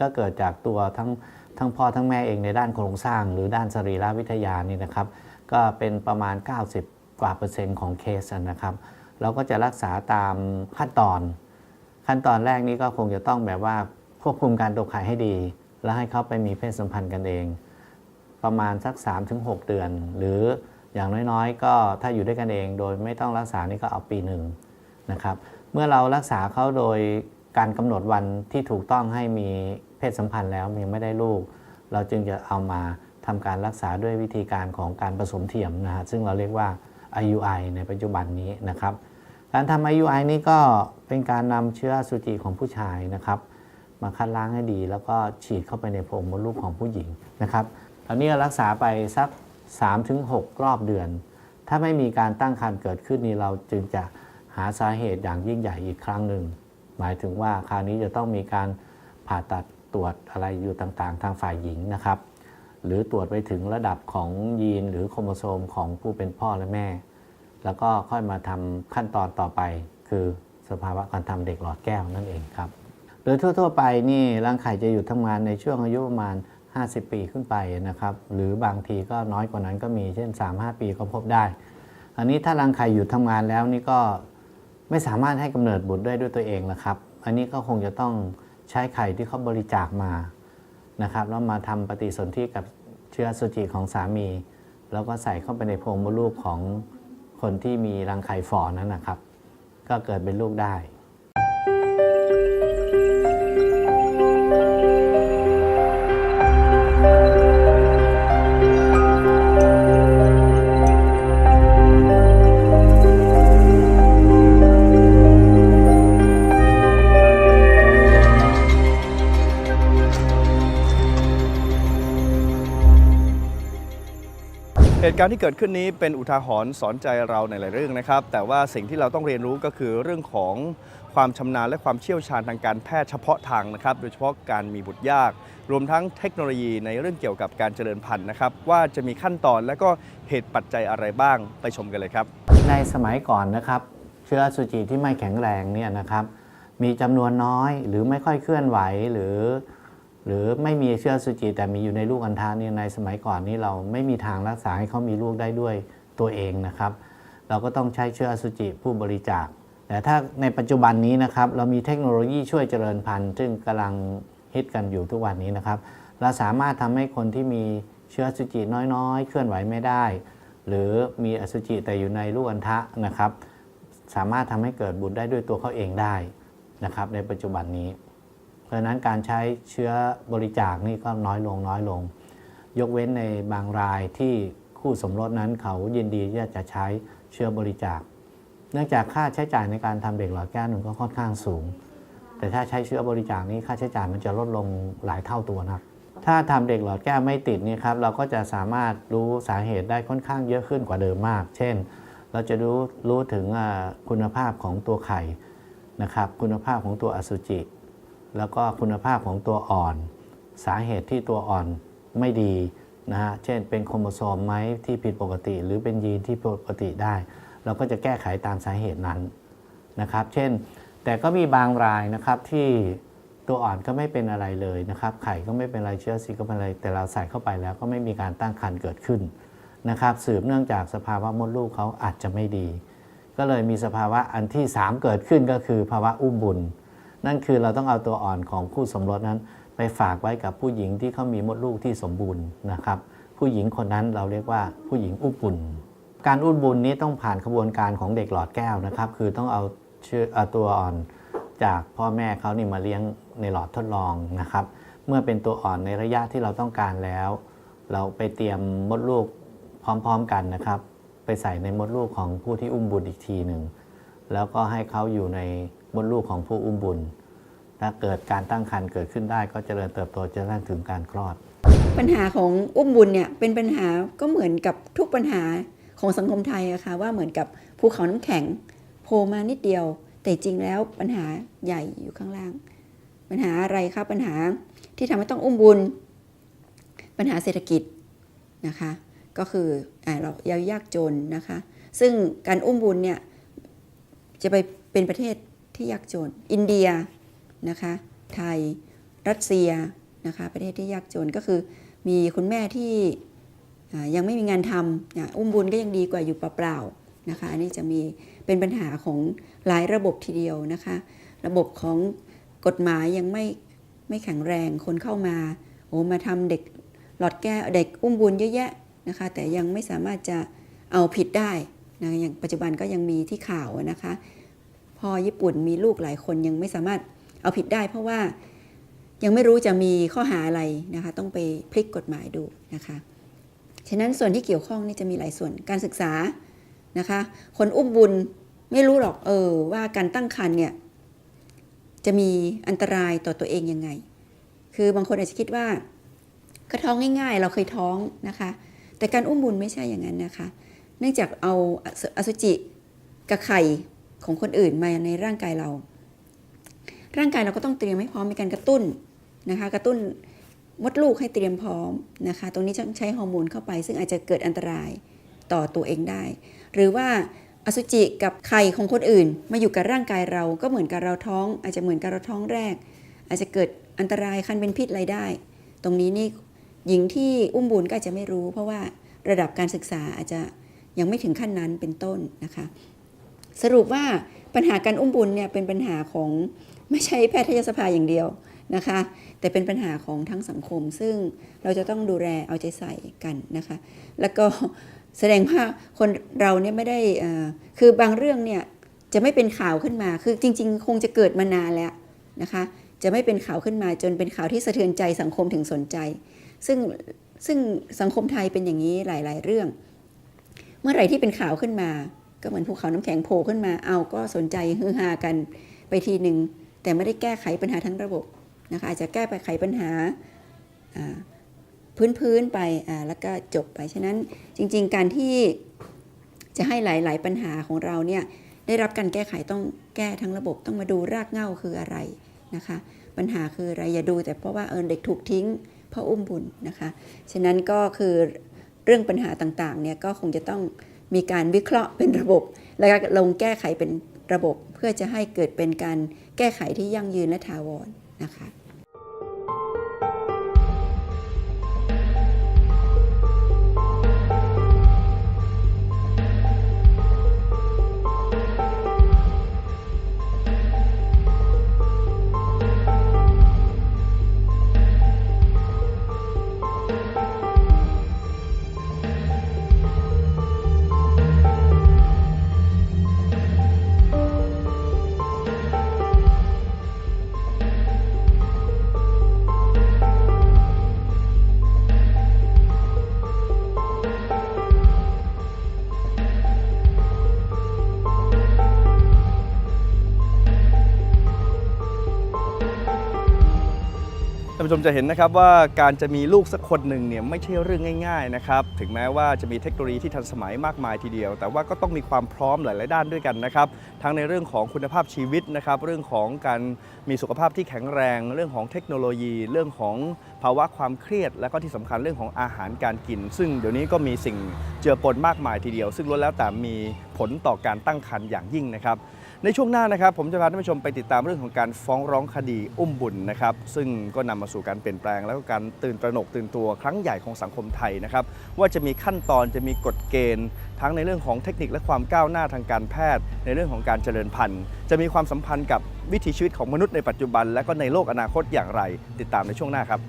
ก็เกิดจากตัวทั้งทั้งพ่อทั้งแม่เองในด้านโครงสร้าง หรือด้านสรีรวิทยานี่นะครับ ก็เป็นประมาณ 90 กว่าเปอร์เซ็นต์ของเคสนะครับ เราก็จะรักษาตามขั้นตอน ขั้นตอนแรกนี้ก็คงจะต้องแบบว่าควบคุมการตกไข่ให้ดี แล้วให้เขาไปมีเพศสัมพันธ์กันเอง ประมาณสัก 3-6 เดือน หรืออย่างน้อยๆ ก็ถ้าอยู่ด้วยกันเองโดยไม่ต้องรักษานี่ก็เอาปีหนึ่งนะครับ เมื่อเรารักษาเขาโดยการกำหนดวันที่ถูกต้องให้มี ศสัมพันธ์แล้วยังไม่ได้ลูก เราจึงจะเอามาทำการรักษาด้วยวิธีการของการผสมเทียมนะฮะซึ่งเราเรียกว่า IUI ในปัจจุบันนี้นะครับ การทำ IUI นี่ก็เป็นการนำเชื้อสุจิของผู้ชายนะครับ มาคัดล้างให้ดี แล้วก็ฉีดเข้าไปในโพรงมดลูกของผู้หญิงนะครับตอนนี้รักษาไปสัก 3-6 รอบเดือน ถ้าไม่มีการตั้งครรภ์เกิดขึ้นนี่เราจึงจะหาสาเหตุอย่างยิ่งใหญ่อีกครั้งหนึ่งหมายถึงว่าคราวนี้จะต้องมีการผ่าตัด ตรวจอะไรอยู่ต่างๆ ทางฝ่ายหญิงนะครับ หรือตรวจไปถึงระดับของยีนหรือโครโมโซมของผู้เป็นพ่อและแม่ แล้วก็ค่อยมาทำขั้นตอนต่อไป คือสภาวะการทำเด็กหลอดแก้วนั่นเองครับ โดยทั่ว ๆ ไปนี่รังไข่จะอยู่ทำงานในช่วงอายุประมาณ 50 ปีขึ้นไปนะครับ หรือบางทีก็น้อยกว่านั้นก็มีเช่น 3-5 ปีก็พบได้ อันนี้ถ้ารังไข่หยุดทำงานแล้วนี่ก็ไม่สามารถให้กำเนิดบุตรได้ด้วยตัวเองนะครับ อันนี้ก็คงจะต้อง ใช้ไข่ที่เขาบริจาคมานะครับแล้วมาทำปฏิสนธิกับเชื้ออสุจิของสามี แล้วก็ใส่เข้าไปในโพรงมดลูกของคนที่มีรังไข่ฝ่อนั้นนะครับ ก็เกิดเป็นลูกได้ ตุการณ์ที่เกิดขึ้นนี้เป็นอุทาหรณ์สอนใจเราในหลายเรื่องนะครับ แต่ว่าสิ่งที่เราต้องเรียนรู้ก็คือเรื่องของความชำนาญและความเชี่ยวชาญทางการแพทย์เฉพาะทางนะครับ โดยเฉพาะการมีบุตรยาก รวมทั้งเทคโนโลยีในเรื่องเกี่ยวกับการเจริญพันธุ์นะครับ ว่าจะมีขั้นตอนและก็เหตุปัจจัยอะไรบ้างไปชมกันเลยครับ ในสมัยก่อนนะครับ เชื้อสุจิที่ไม่แข็งแรงเนี่ยนะครับ มีจำนวนน้อยหรือไม่ค่อยเคลื่อนไหวหรือ หรือไม่มีเชื้อสุจิแต่มีอยู่ในลูกอัณฑะเนี่ยในสมัยก่อนนี้เราไม่มีทางรักษาให้เขามีลูกได้ด้วยตัวเองนะครับ เราก็ต้องใช้เชื้ออสุจิผู้บริจาค แต่ถ้าในปัจจุบันนี้นะครับเรามีเทคโนโลยีช่วยเจริญพันธุ์ ซึ่งกำลังฮิตกันอยู่ทุกวันนี้นะครับ เราสามารถทำให้คนที่มีเชื้ออสุจิน้อยๆ เคลื่อนไหวไม่ได้ หรือมีอสุจิแต่อยู่ในลูกอัณฑะนะครับ สามารถทำให้เกิดบุตรได้ด้วยตัวเขาเองได้นะครับ ในปัจจุบันนี้ เพราะฉะนั้นการใช้เชื้อบริจาคนี่ก็น้อยลงน้อยลง ยกเว้นในบางรายที่คู่สมรสนั้นเขายินดีที่จะใช้เชื้อบริจาค เนื่องจากค่าใช้จ่ายในการทำเด็กหลอดแก้วหนึ่งก็ค่อนข้างสูง แต่ถ้าใช้เชื้อบริจาคนี้ค่าใช้จ่ายมันจะลดลงหลายเท่าตัวนะครับถ้าทำเด็กหลอดแก้วไม่ติดนี่ครับเราก็จะสามารถรู้สาเหตุได้ค่อนข้างเยอะขึ้นกว่าเดิมมาก เช่น เราจะรู้รู้ถึงคุณภาพของตัวไข่นะครับ คุณภาพของตัวอสุจิ แล้วก็คุณภาพของตัวอ่อน สาเหตุที่ตัวอ่อนไม่ดีนะฮะเช่นเป็นโครโมโซมไหมที่ผิดปกติ หรือเป็นยีนที่ผิดปกติได้ เราก็จะแก้ไขตามสาเหตุนั้นนะครับ เช่น แต่ก็มีบางรายนะครับที่ตัวอ่อนก็ไม่เป็นอะไรเลยนะครับ ไข่ก็ไม่เป็นไรเชื้อซีก็ไม่เป็นอะไร แต่เราใส่เข้าไปแล้วก็ไม่มีการตั้งครรภ์เกิดขึ้นนะครับ สืบเนื่องจากสภาวะมดลูกเขาอาจจะไม่ดี ก็เลยมีสภาวะอันที่ 3 เกิดขึ้นก็คือภาวะอุ้มบุญ นั่นคือเราต้องเอาตัวอ่อนของคู่สมรสนั้น ไปฝากไว้กับผู้หญิงที่เขามีมดลูกที่สมบูรณ์นะครับ ผู้หญิงคนนั้นเราเรียกว่าผู้หญิงอุ้มบุญการอุ้มบุญนี้ต้องผ่านขบวนการของเด็กหลอดแก้วนะครับ คือต้องเอาเชื้อเอาตัวอ่อนจากพ่อแม่เขานี่มาเลี้ยงในหลอดทดลองนะครับ เมื่อเป็นตัวอ่อนในระยะที่เราต้องการแล้ว เราไปเตรียมมดลูกพร้อมๆกันนะครับ ไปใส่ในมดลูกของผู้ที่อุ้มบุญอีกทีหนึ่งแล้วก็ให้เขาอยู่ใน มดลูกของผู้อุ้มบุญ ถ้าเกิดการตั้งครรภ์เกิดขึ้นได้ก็เจริญเติบโตจนกระทั่งถึงการคลอด ปัญหาของอุ้มบุญเนี่ยเป็นปัญหาก็เหมือนกับทุกปัญหาของสังคมไทยอะค่ะว่าเหมือนกับภูเขาน้ำแข็งโผล่มานิดเดียว แต่จริงแล้วปัญหาใหญ่อยู่ข้างล่าง ปัญหาอะไรคะปัญหาที่ทำให้ต้องอุ้มบุญ ปัญหาเศรษฐกิจนะคะก็คืออ่าเรายายากจนนะคะ ซึ่งการอุ้มบุญเนี่ยจะไปเป็นประเทศ ที่ยากจน อินเดียนะคะไทยรัสเซียนะคะประเทศที่ยากจนก็คือมีคุณแม่ที่ยังไม่มีงานทำนะอุ้มบุญก็ยังดีกว่าอยู่เปล่าๆนะคะอันนี้จะมีเป็นปัญหาของหลายระบบทีเดียวนะคะระบบของกฎหมายยังไม่ไม่แข็งแรงคนเข้ามาโอ้มาทำเด็กหลอดแก้วเด็กอุ้มบุญเยอะแยะนะคะแต่ยังไม่สามารถจะเอาผิดได้นะอย่างปัจจุบันก็ยังมีที่ข่าวนะคะ พอญี่ปุ่นมีลูกหลายคนยังไม่สามารถเอาผิดได้ เพราะว่ายังไม่รู้จะมีข้อหาอะไรนะคะ ต้องไปพลิกกฎหมายดูนะคะ ฉะนั้นส่วนที่เกี่ยวข้องนี่จะมีหลายส่วนการศึกษานะคะ คนอุ้มบุญไม่รู้หรอกเออว่าการตั้งครรภ์เนี่ยจะมีอันตรายต่อตัวเองยังไง คือบางคนอาจจะคิดว่าก็ท้องง่าย ๆ เราเคยท้องนะคะ แต่การอุ้มบุญไม่ใช่อย่างนั้นนะคะ เนื่องจากเอาอสุอสุจิกับไข่ ของคนอื่นมาในร่างกายเรา ร่างกายเราก็ต้องเตรียมให้พร้อมมีการกระตุ้นนะคะ กระตุ้นมดลูกให้เตรียมพร้อมนะคะ ตรงนี้ใช้ฮอร์โมนเข้าไป ซึ่งอาจจะเกิดอันตรายต่อตัวเองได้ หรือว่าอสุจิกับไข่ของคนอื่น มาอยู่กับร่างกายเราก็เหมือนกับเราท้อง อาจจะเหมือนกับเราท้องแรก อาจจะเกิดอันตรายคันเป็นพิษอะไรได้ ตรงนี้นี่หญิงที่อุ้มบุญก็อาจจะไม่รู้ เพราะว่าระดับการศึกษาอาจจะยังไม่ถึงขั้นนั้นเป็นต้นนะคะ สรุปว่าปัญหาการอุ้มบุญเนี่ยเป็นปัญหาของไม่ใช่แพทยสภาอย่างเดียวนะคะ แต่เป็นปัญหาของทั้งสังคม ซึ่งเราจะต้องดูแลเอาใจใส่กันนะคะ แล้วก็แสดงว่าคนเราเนี่ยไม่ได้คือบางเรื่องเนี่ยจะไม่เป็นข่าวขึ้นมา คือจริง ๆ คงจะเกิดมานานแล้วนะคะ จะไม่เป็นข่าวขึ้นมาจนเป็นข่าวที่สะเทือนใจสังคมถึงสนใจ ซึ่งซึ่งสังคมไทยเป็นอย่างนี้หลาย ๆ เรื่อง เมื่อไหร่ที่เป็นข่าวขึ้นมา ก็เหมือนภูเขาน้ำแข็งโผล่ขึ้นมา เอาก็สนใจฮือฮากันไปทีหนึ่ง แต่ไม่ได้แก้ไขปัญหาทั้งระบบนะคะอาจจะแก้ไปไขปัญหาพื้นพื้นๆไปแล้วก็จบไป ฉะนั้นจริง ๆ การที่จะให้หลาย ๆ ปัญหาของเราเนี่ยได้รับการแก้ไขต้องแก้ทั้งระบบต้องมาดูรากเหง้าคืออะไรนะคะ ปัญหาคืออะไรอย่าดู แต่เพราะว่าเออเด็กถูกทิ้งเพราะอุ้มบุญนะคะ ฉะนั้นก็คือเรื่องปัญหาต่าง ๆ เนี่ยก็คงจะต้อง มีการวิเคราะห์เป็นระบบ แล้วก็ลงแก้ไขเป็นระบบ เพื่อจะให้เกิดเป็นการแก้ไขที่ยั่งยืนและถาวรนะคะ ชมจะเห็นนะครับว่าการจะมีลูกสักคนหนึ่งเนี่ยไม่ใช่เรื่องง่ายๆนะครับถึงแม้ว่าจะมีเทคโนโลยีที่ทันสมัยมากมายทีเดียว แต่ว่าก็ต้องมีความพร้อมหลายๆด้านด้วยกันนะครับทั้งในเรื่องของคุณภาพชีวิตนะครับเรื่องของการมีสุขภาพที่แข็งแรง เรื่องของเทคโนโลยี เรื่องของภาวะความเครียด และก็ที่สำคัญเรื่องของอาหารการกิน ซึ่งเดี๋ยวนี้ก็มีสิ่งเจือปนมากมายทีเดียว ซึ่งล้วนแล้วแต่มีผลต่อการตั้งครรภ์อย่างยิ่งนะครับ ในช่วงหน้านะครับผมจะพาท่านผู้ชมไปติดตามเรื่องของการฟ้องร้องคดีอุ้มบุญนะครับ ซึ่งก็นำมาสู่การเปลี่ยนแปลง แล้วก็การตื่นตระหนกตื่นตัวครั้งใหญ่ของสังคมไทยนะครับว่าจะมีขั้นตอนจะมีกฎเกณฑ์ ทั้งในเรื่องของเทคนิคและความก้าวหน้าทางการแพทย์ ในเรื่องของการเจริญพันธุ์ จะมีความสัมพันธ์กับวิถีชีวิตของมนุษย์ในปัจจุบัน และก็ในโลกอนาคตอย่างไร ติดตามในช่วงหน้าครับ